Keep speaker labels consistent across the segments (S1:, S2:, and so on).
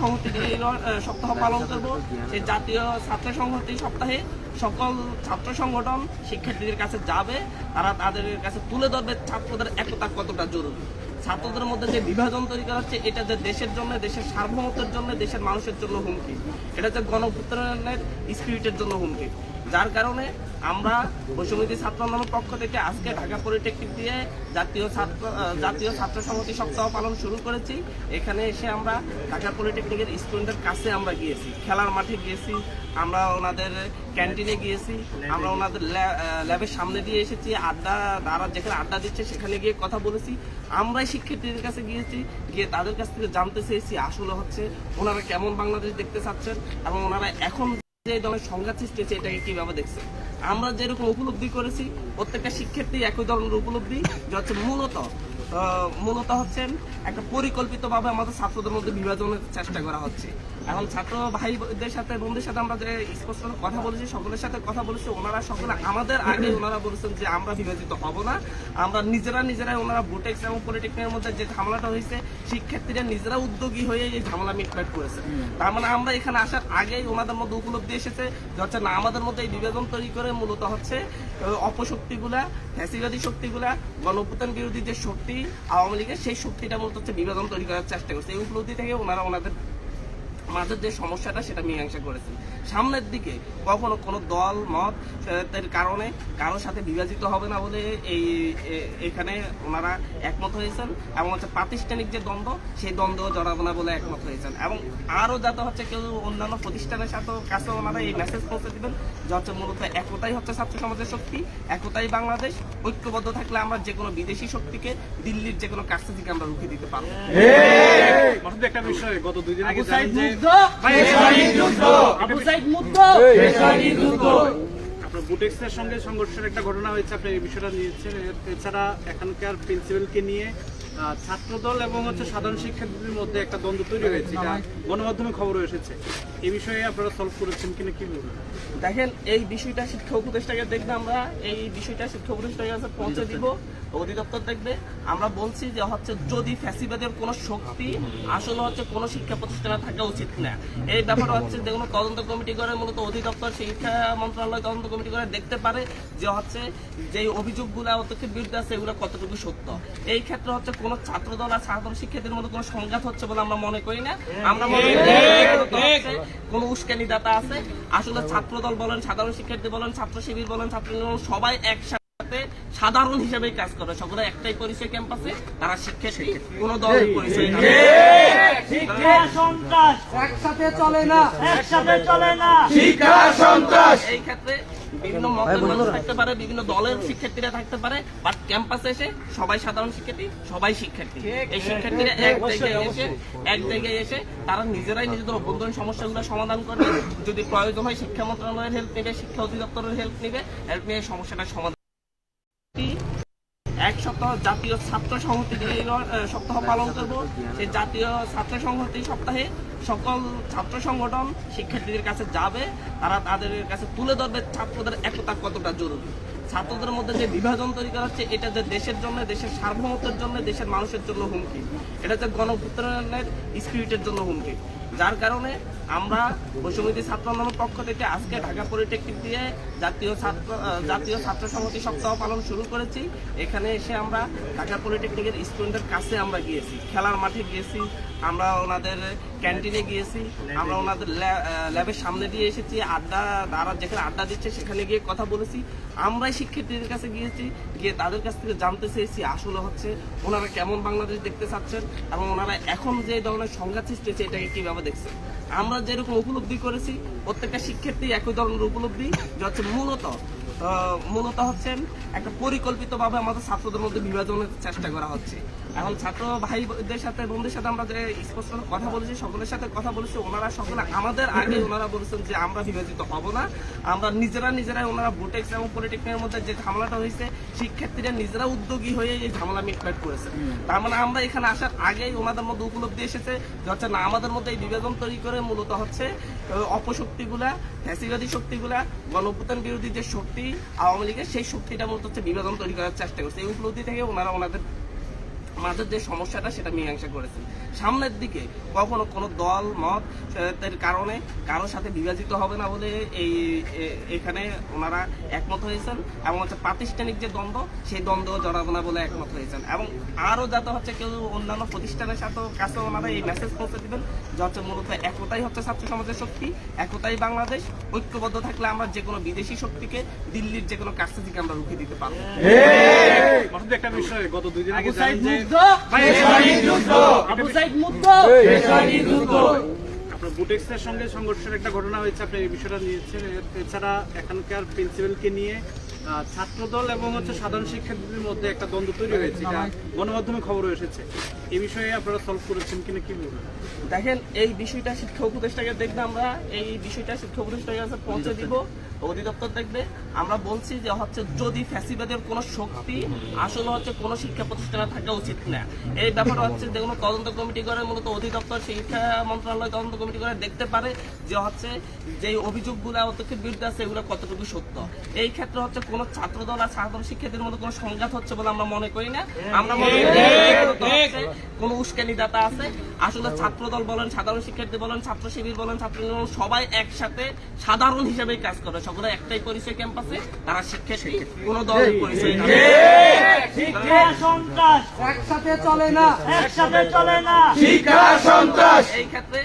S1: সংহতি সপ্তাহ পালন করব। সেই জাতীয় ছাত্র সংহতি সপ্তাহে সকল ছাত্র সংগঠন শিক্ষার্থীদের কাছে যাবে। তারা তাদের কাছে তুলে ধরবে ছাত্রদের একতা কতটা জরুরি। ছাত্রদের মধ্যে যে বিভাজন তৈরি করা হচ্ছে, এটা যে দেশের জন্য, দেশের সার্বভৌমত্বের জন্য, দেশের মানুষের জন্য হুমকি। এটা যে গণপুত্রের স্পিরিটের জন্য হুমকি। যার কারণে আমরা বৈষম্যতি ছাত্র আন্দোলনের পক্ষ থেকে আজকে ঢাকা পলিটেকনিক দিয়ে জাতীয় ছাত্র জাতীয় ছাত্র সংহতি সপ্তাহ পালন শুরু করেছি। এখানে এসে আমরা ঢাকা পলিটেকনিকের স্টুডেন্টের কাছে আমরা গিয়েছি, খেলার মাঠে গিয়েছি, আমরা ওনাদের ক্যান্টিনে গিয়েছি, আমরা ওনাদের ল্যা- ল্যাবের সামনে দিয়ে এসেছি, আড্ডা তারা যেখানে আড্ডা দিচ্ছে সেখানে গিয়ে কথা বলেছি। আমরাই শিক্ষার্থীদের কাছে গিয়েছি, গিয়ে তাদের কাছ থেকে জানতে চেয়েছি আসলে হচ্ছে ওনারা কেমন বাংলাদেশ দেখতে চাচ্ছেন এবং ওনারা এখন যে ধরনের সংঘাত সৃষ্টি হচ্ছে এটাকে কীভাবে দেখছে? আমরা যেরকম উপলব্ধি করেছি, প্রত্যেকটা শিক্ষার্থী একই ধরনের উপলব্ধি, যা হচ্ছে মূলত মূলত হচ্ছেন একটা পরিকল্পিতভাবে আমাদের ছাত্রদের মধ্যে বিভাজনের চেষ্টা করা হচ্ছে। এখন ছাত্র ভাইদের সাথে বন্ধুদের সাথে আমরা যে স্পষ্ট কথা বলেছি, সকলের সাথে কথা বলেছি, ওনারা সকলে আমাদের আগে ওনারা বলেছেন যে আমরা বিভাজিত হব না। আমরা নিজেরা নিজেরাই ওনারা বুটেক্স এবং পলিটেকনিকের মধ্যে যে ঝামেলাটা হয়েছে, শিক্ষার্থীরা নিজেরা উদ্যোগী হয়ে এই ঝামেলা মিটমাট করেছে। তার মানে আমরা এখানে আসার আগেই ওনাদের মধ্যে উপলব্ধি এসেছে যে হচ্ছে না, আমাদের মধ্যে এই বিভাজন তৈরি করে মূলত হচ্ছে অপশক্তিগুলা, ফ্যাসিবাদী শক্তিগুলা গণপ্রধান বিরোধী যে শক্তি আওয়ামী লীগের সেই শক্তিটা মূলত হচ্ছে বিভাজন তৈরি করার চেষ্টা করছে। এই উপলব্ধি থেকে ওনারা ওনাদের মাঝের যে সমস্যাটা সেটা মীমাংসা করেছে। সামনের দিকে কখনো কোনো দল মত এর কারণে কারোর সাথে বিভাজিত হবে না বলে এই এখানে ওনারা একমত হয়েছেন এবং হচ্ছে প্রাতিষ্ঠানিক যে দ্বন্দ্ব সেই দ্বন্দ্ব জড়াবো না বলে একমত হয়েছেন। এবং আরও যাতে হচ্ছে কেউ অন্যান্য প্রতিষ্ঠানের সাথে কাছে ওনারা এই মেসেজ পৌঁছে দেবেন যে হচ্ছে মূলত একতাই হচ্ছে ছাত্র সমাজের শক্তি একতাই বাংলাদেশ ঐক্যবদ্ধ থাকলে আমরা যে কোনো বিদেশি শক্তিকে দিল্লির যে কোনো কাছ থেকে আমরা রুখে দিতে পারব।
S2: একটা বিষয় গত দুই দিন আগে
S3: আবু সাইদ
S2: জানেন যে
S3: মুগ্ধ
S2: ভাই,
S3: আবু সাইদ মুগ্ধ
S2: আপনার বুটেক্সের সঙ্গে সংঘর্ষের একটা ঘটনা হয়েছে আপনি এই বিষয়টা নিয়েছেন। এছাড়া এখানকার প্রিন্সিপালকে নিয়ে আহ, ছাত্রদল এবং হচ্ছে সাধারণ শিক্ষার্থীদের মধ্যে একটা দ্বন্দ্ব তৈরি হয়েছে। এটা গণমাধ্যমে খবর এসেছে। এই বিষয়ে আপনারা সলভ করেছেন কিনা কি বলবেন?
S1: দেখেন, এই বিষয়টা শিক্ষা উপদেষ্টাকে দেখবে আমরা, এই বিষয়টা শিক্ষা উপদেষ্টাকে কাছে পৌঁছে দিব, অধিদপ্তর দেখবে। আমরা বলছি যে হচ্ছে যদি ফ্যাসিবাদের কোনো শক্তি আসলে হচ্ছে কোনো শিক্ষা প্রতিষ্ঠানে থাকা উচিত না। এই ব্যাপারে হচ্ছে যে তদন্ত কমিটি করে, মূলত অধিদপ্তর, শিক্ষা মন্ত্রণালয় তদন্ত কমিটি করে দেখতে পারে যে হচ্ছে যে অভিযোগগুলো অধ্যক্ষের বিরুদ্ধে আছে, এগুলো কতটুকু সত্য। এই ক্ষেত্রে হচ্ছে কোনো ছাত্রদল আর ছাত্র শিক্ষার্থীর মধ্যে কোনো সংঘাত হচ্ছে বলে আমরা মনে করি না। আমরা মনে করি কোনো উস্কানি দাতা আছে? আসলে ছাত্রদল বলেন সাধারণ শিক্ষার্থী বলেন ছাত্র শিবির বলেন ছাত্র সবাই একসাথে সাধারণ হিসেবে কাজ করে। সকলে একটাই পরিচয় ক্যাম্পাসে তারা শিক্ষার্থী কোন দলের পরিচয় না
S3: শিক্ষা সন্ত্রাস। একসাথে চলে না। একসাথে চলে না।
S1: এই ক্ষেত্রে বিভিন্ন মতের থাকতে পারে বিভিন্ন দলের শিক্ষার্থীরা থাকতে পারে বাট ক্যাম্পাসে এসে সবাই সাধারণ শিক্ষার্থী সবাই শিক্ষার্থী। এই শিক্ষার্থীরা এক জায়গায় এসে এক জায়গায় এসে তারা নিজেরাই নিজেদের অভ্যন্তরীণ সমস্যাগুলো সমাধান করবে। যদি প্রয়োজন হয় শিক্ষা মন্ত্রণালয়ের হেল্প নেবে শিক্ষা অধিদপ্তরের হেল্প নেবে হেল্প নিয়ে সমস্যাটা সমাধান সপ্তাহ জাতীয় ছাত্র সংহতি সপ্তাহ পালন করব। সেই জাতীয় ছাত্র সংহতি সপ্তাহে সকল ছাত্র সংগঠন শিক্ষার্থীদের কাছে যাবে। তারা তাদের কাছে তুলে ধরবে ছাত্রদের একতা কতটা জরুরি। ছাত্রদের মধ্যে যে বিভাজন তৈরি করা হচ্ছে, এটা যে দেশের জন্য, দেশের সার্বভৌমত্বের জন্য, দেশের মানুষের জন্য হুমকি। এটা যে গণপুত্রের স্পিরিটের জন্য হুমকি। যার কারণে আমরা বৈষম্যতি ছাত্র আন্দোলনের পক্ষ থেকে আজকে ঢাকা পলিটেকনিক দিয়ে জাতীয় ছাত্র জাতীয় ছাত্র সংহতি সপ্তাহ পালন শুরু করেছি। এখানে এসে আমরা ঢাকা পলিটেকনিকের স্টুডেন্টের কাছে আমরা গিয়েছি, খেলার মাঠে গিয়েছি, আমরা ওনাদের ক্যান্টিনে গিয়েছি, আমরা ওনাদের ল্যা- ল্যাবের সামনে দিয়ে এসেছি, আড্ডা তারা যেখানে আড্ডা দিচ্ছে সেখানে গিয়ে কথা বলেছি। আমরাই শিক্ষার্থীদের কাছে গিয়েছি, গিয়ে তাদের কাছ থেকে জানতে চেয়েছি আসলে হচ্ছে ওনারা কেমন বাংলাদেশ দেখতে চাচ্ছেন এবং ওনারা এখন যে ধরনের সংঘাত সৃষ্টি হচ্ছে এটাকে কীভাবে দেখছে। আমরা যেরকম উপলব্ধি করেছি প্রত্যেকটা শিক্ষার্থী একই ধরনের উপলব্ধি যে হচ্ছে মূলত মূলত হচ্ছেন একটা পরিকল্পিতভাবে আমাদের ছাত্রদের মধ্যে বিভাজনের চেষ্টা করা হচ্ছে। এখন ছাত্র ভাইদের সাথে বন্ধুদের সাথে আমরা যে স্পষ্ট কথা বলেছি সকলের সাথে কথা বলেছি ওনারা সকলে আমাদের আগে ওনারা বলেছেন যে আমরা বিভাজিত হব না। আমরা নিজেরা নিজেরাই ওনারা বুটেক্স এবং পলিটেকনিকের মধ্যে যে ঝামেলাটা হয়েছে শিক্ষার্থীরা নিজেরা উদ্যোগী হয়ে এই ঝামেলা মিটমাট করেছে তার মানে আমরা এখানে আসার আগেই ওনাদের মধ্যে উপলব্ধি এসেছে যে হচ্ছে না আমাদের মধ্যে এই বিভাজন তৈরি করে মূলত হচ্ছে অপশক্তিগুলা ফ্যাসিবাদী শক্তিগুলা গণপ্রধান বিরোধী যে শক্তি আওয়ামী লীগের সেই শক্তিটা মূলত হচ্ছে বিভাজন তৈরি করার চেষ্টা করছে। এই উপলব্ধি থেকে ওনারা ওনাদের মাঝের যে সমস্যাটা, সেটা মীমাংসা করেছেন। সামনের দিকে কখনো কোনো দল, মত কারণে কারোর সাথে বিভাজিত হবে না বলে এই এখানে ওনারা একমত হয়েছেন এবং হচ্ছে প্রাতিষ্ঠানিক যে দ্বন্দ্ব, সেই দ্বন্দ্ব জড়াবো না বলে একমত হয়েছেন। এবং আরও যাতে হচ্ছে কেউ অন্যান্য প্রতিষ্ঠানের সাথেও কাছে ওনারা এই মেসেজ পৌঁছে দিবেন যে হচ্ছে মূলত একতাই হচ্ছে ছাত্র সমাজের শক্তি, একতাই বাংলাদেশ, ঐক্যবদ্ধ থাকলে আমরা যে কোনো বিদেশি শক্তিকে দিল্লির যে কোনো কাছ থেকে আমরা রুখে দিতে পারব।
S2: বিষয় গত দুই দিন আগে জানেন যে
S3: আবু সাইদ মুগ্ধ?
S2: আপনার বুটেক্সের সঙ্গে সংঘর্ষের একটা ঘটনা হয়েছে আপনি এই বিষয়টা নিয়েছেন। এছাড়া এখানকার প্রিন্সিপালকে নিয়ে ছাত্রদল এবং হচ্ছে সাধারণ শিক্ষার্থীদের মধ্যে একটা দ্বন্দ্ব তৈরি হয়েছে গণমাধ্যমে খবর এসেছে। এই বিষয়ে আপনারা সলভ করেছেন কিনা কি বলবেন?
S1: দেখেন, এই বিষয়টা শিক্ষা উপদেষ্টাকে দেখবে আমরা, এই বিষয়টা শিক্ষা উপদেষ্টার কাছে পৌঁছে দিব, অধিদপ্তর দেখবে। আমরা বলছি যে হচ্ছে যদি ফ্যাসিবাদের কোনো শক্তি আসলে হচ্ছে কোনো শিক্ষা প্রতিষ্ঠানে থাকা উচিত না। এই ব্যাপারে হচ্ছে যে কোনো তদন্ত কমিটি করে, মূলত অধিদপ্তর, শিক্ষা মন্ত্রণালয় তদন্ত কমিটি করে দেখতে পারে যে হচ্ছে যে অভিযোগগুলো অধ্যক্ষের বিরুদ্ধে আছে, এগুলো কতটুকু সত্য। এই ক্ষেত্রে হচ্ছে কোনো ছাত্রদল আর সাধারণ শিক্ষার্থীর মধ্যে কোনো সংঘাত হচ্ছে বলে আমরা মনে করি না। আমরা মনে করি যে মূলত হচ্ছে কোনো উস্কানি দাতা আছে। আসলে ছাত্রদল বলেন সাধারণ শিক্ষার্থী বলেন ছাত্র শিবির বলেন ছাত্র সবাই একসাথে সাধারণ হিসেবেই কাজ করে। সকলে একটাই পরিচয় ক্যাম্পাসে তারা শিক্ষার্থী কোনো দলের পরিচয় না
S3: শিক্ষা সন্ত্রাস। একসাথে চলে না। একসাথে চলে না। শিক্ষা সন্ত্রাস।
S1: এই ক্ষেত্রে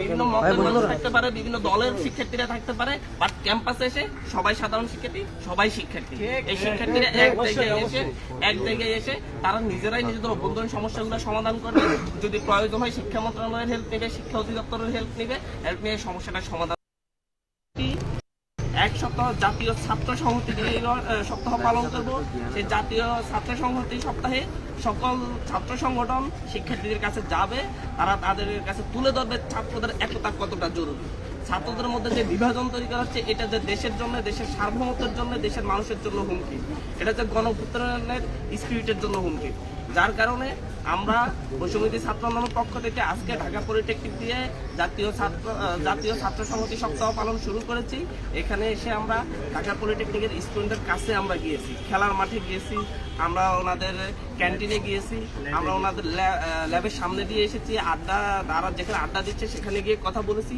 S1: বিভিন্ন মতের মানুষ থাকতে পারে বিভিন্ন দলের শিক্ষার্থীরা থাকতে পারে বাট ক্যাম্পাসে এসে সবাই সাধারণ শিক্ষার্থী সবাই শিক্ষার্থী। এই শিক্ষার্থীরা এক জায়গায় এসে এক জায়গায় এসে তারা নিজেরাই নিজেদের অভ্যন্তরীণ সমস্যাগুলো সমাধান করবে যদি প্রয়োজন হয় শিক্ষা মন্ত্রণালয়ের হেল্প নেবে শিক্ষা অধিদপ্তরের হেল্প নেবে হেল্প নিয়ে সমস্যাটা সমাধান জাতীয় ছাত্র সংহতি সপ্তাহ পালন করব। সেই জাতীয় ছাত্র সংহতি সপ্তাহে সকল ছাত্র সংগঠন শিক্ষার্থীদের কাছে যাবে। তারা তাদের কাছে তুলে ধরবে ছাত্রদের একতা কতটা জরুরি। ছাত্রদের মধ্যে যে বিভাজন তৈরি করা হচ্ছে, এটা যে দেশের জন্য, দেশের সার্বভৌমত্বের জন্য, দেশের মানুষের জন্য হুমকি। এটা যে গণপুত্রের স্পিরিটের জন্য হুমকি। যার কারণে আমরা বৈষম্যতি ছাত্র আন্দোলনের পক্ষ থেকে আজকে ঢাকা পলিটেকনিক দিয়ে জাতীয় ছাত্র জাতীয় ছাত্র সংহতি সপ্তাহ পালন শুরু করেছি। এখানে এসে আমরা ঢাকা পলিটেকনিকের স্টুডেন্টের কাছে আমরা গিয়েছি, খেলার মাঠে গিয়েছি, আমরা ওনাদের ক্যান্টিনে গিয়েছি, আমরা ওনাদের ল্যাবের সামনে দিয়ে এসেছি, আড্ডা, তারা যেখানে আড্ডা দিচ্ছে সেখানে গিয়ে কথা বলেছি।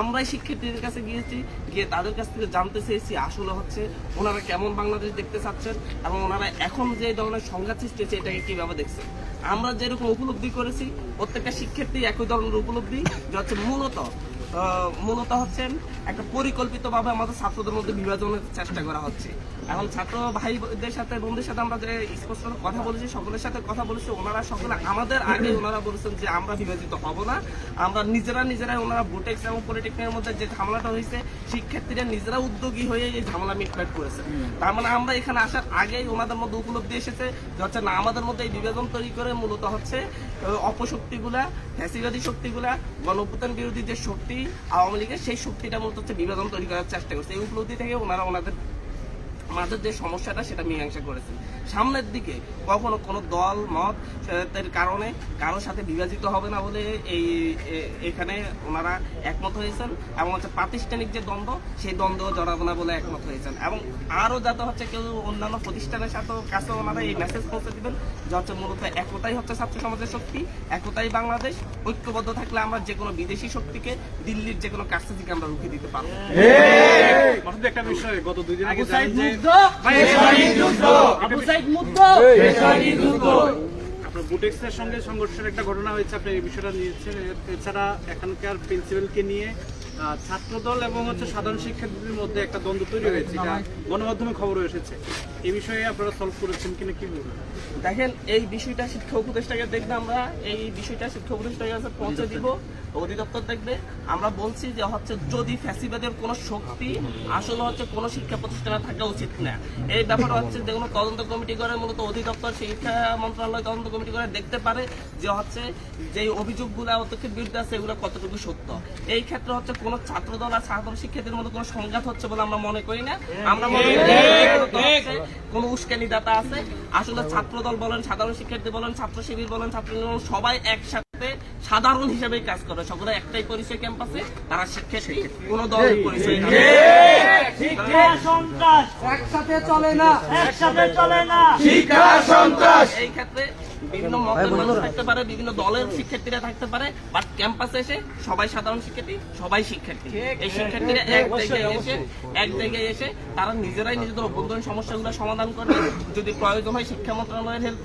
S1: আমরাই শিক্ষার্থীদের কাছে গিয়েছি, গিয়ে তাদের কাছ থেকে জানতে চেয়েছি আসলে হচ্ছে ওনারা কেমন বাংলাদেশ দেখতে চাচ্ছেন এবং ওনারা এখন যে ধরনের সংঘাত সৃষ্টি হচ্ছে এটাকে কীভাবে দেখছেন আমরা যেরকম উপলব্ধি করেছি প্রত্যেকটা শিক্ষার্থী একই ধরনের উপলব্ধি যে হচ্ছে মূলত মূলত হচ্ছেন একটা পরিকল্পিতভাবে আমাদের ছাত্রদের মধ্যে বিভাজনের চেষ্টা করা হচ্ছে। এখন ছাত্র ভাইদের সাথে বন্ধুদের সাথে আমরা যে স্পষ্ট কথা বলেছি, সকলের সাথে কথা বলেছি, ওনারা সকলে আমাদের আগে ওনারা বলেছেন যে আমরা বিভাজিত হব না। আমরা নিজেরা নিজেরাই ওনারা বুটেক্স এবং পলিটেকনিকের মধ্যে যে ঝামেলাটা হয়েছে শিক্ষার্থীরা নিজেরা উদ্যোগী হয়ে এই ঝামেলা মিটমাট করেছে। তার মানে আমরা এখানে আসার আগেই ওনাদের মধ্যে উপলব্ধি এসেছে যে হচ্ছে না, আমাদের মধ্যে এই বিভাজন তৈরি করে মূলত হচ্ছে অপশক্তিগুলা, ফ্যাসিবাদী শক্তিগুলা গণপ্রধান বিরোধী যে শক্তি আওয়ামী লীগের সেই শক্তিটা মূলত হচ্ছে বিভাজন তৈরি করার চেষ্টা করছে। এই উপলব্ধি থেকে ওনারা ওনাদের মাঝের যে সমস্যাটা সেটা মীমাংসা করেছেন সামনের দিকে কখনো কোনো দল মত এর কারণে কারোর সাথে বিভাজিত হবে না বলে এই এখানে ওনারা একমত হয়েছেন এবং হচ্ছে প্রাতিষ্ঠানিক যে দ্বন্দ্ব সেই দ্বন্দ্ব জড়াবো না বলে একমত হয়েছেন। এবং আরও যাতে হচ্ছে কেউ অন্যান্য প্রতিষ্ঠানের সাথেও কাছে ওনারা এই মেসেজ পৌঁছে দিবেন যে হচ্ছে মূলত একতাই হচ্ছে ছাত্র সমাজের শক্তি একতাই বাংলাদেশ ঐক্যবদ্ধ থাকলে আমরা যে কোনো বিদেশি শক্তিকে দিল্লির যে কোনো কাছ থেকে আমরা রুখে দিতে পারব।
S2: একটা বিষয় গত দুই দিন আগে
S3: আবু সাইদ
S2: জানেন যে
S3: মুগ্ধ আবু সাইদ মুগ্ধ
S2: আপনার বুটেক্সের সঙ্গে সংঘর্ষের একটা ঘটনা হয়েছে আপনি এই বিষয়টা নিয়েছেন। এছাড়া এখানকার প্রিন্সিপালকে নিয়ে ছাত্রদল এবং হচ্ছে সাধারণ শিক্ষার্থীদের মধ্যে একটা দ্বন্দ্ব তৈরি হয়েছে। গণমাধ্যমে খবর এসেছে। এই বিষয়ে আপনারা সলভ করেছেন কিনা কি বলবেন?
S1: দেখেন, এই বিষয়টা শিক্ষা উপদেষ্টাকে দেখবে আমরা। এই বিষয়টা শিক্ষা উপদেষ্টার কাছে পৌঁছে দিব। অধিদপ্তর দেখবে। আমরা বলছি যে হচ্ছে যদি ফ্যাসিবাদের কোনো শক্তি, আসলে হচ্ছে কোনো শিক্ষা প্রতিষ্ঠানে থাকা উচিত না। এই ব্যাপারে হচ্ছে যে কোনো তদন্ত কমিটি করে, মূলত অধিদপ্তর, শিক্ষা মন্ত্রণালয় তদন্ত কমিটি করে দেখতে পারে যে হচ্ছে যে অভিযোগগুলো অধ্যক্ষের বিরুদ্ধে আছে, এগুলো কতটুকু সত্য। এই ক্ষেত্রে হচ্ছে কোনো ছাত্রদল আর সাধারণ শিক্ষার্থীর মধ্যে কোনো সংঘাত হচ্ছে বলে আমরা মনে করি না। আমরা মনে করি যে কোনো উস্কানি দাতা আছে। আসলে ছাত্রদল বলেন সাধারণ শিক্ষার্থী বলেন ছাত্র শিবির বলেন ছাত্র সবাই একসাথে সাধারণ হিসেবেই কাজ করে। সকলে একটাই পরিচয় ক্যাম্পাসে তারা শিক্ষার্থী কোনো দলের পরিচয় না।
S3: শিক্ষা সন্ত্রাস। একসাথে চলে না। একসাথে চলে না।
S1: এই ক্ষেত্রে বিভিন্ন মতের মানুষ থাকতে পারে বিভিন্ন দলের শিক্ষার্থীরা থাকতে পারে বাট ক্যাম্পাসে এসে সবাই সাধারণ শিক্ষার্থী সবাই শিক্ষার্থী। এই শিক্ষার্থীরা এক জায়গায় এসে এক জায়গায় এসে তারা নিজেরাই নিজেদের অভ্যন্তরীণ সমস্যাগুলো সমাধান করবে। যদি প্রয়োজন হয় শিক্ষা মন্ত্রণালয়ের হেল্প